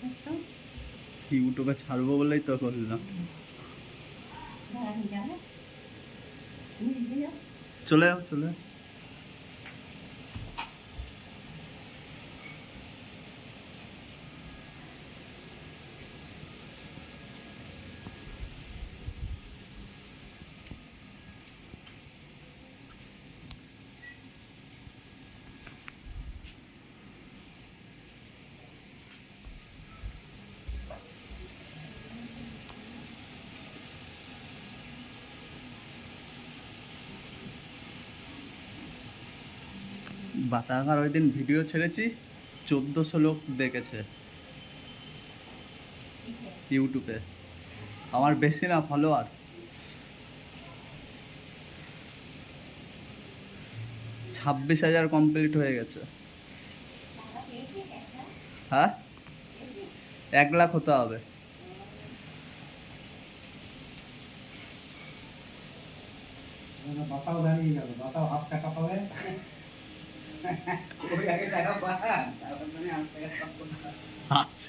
করতাম ইউটিউবে ছাড়বো বলেই তো করলাম। চলে যাও। চলে যাও। বাতাকার ওই দিন ভিডিও ছেড়েছি, চোদ্দোশো লোক দেখেছে। ইউটিউবে। আমার বেশি না ফলোয়ার ছাব্বিশ হাজার কমপ্লিট হয়ে গেছে। হ্যাঁ? এক লাখ হতে হবে। বাতাও দাঁড়িয়ে গেল বাতাও হাফ টাকা পাবে। ওই আগে টাকা পান তারপর মানে হাফ টাকা পাবো না। হাসি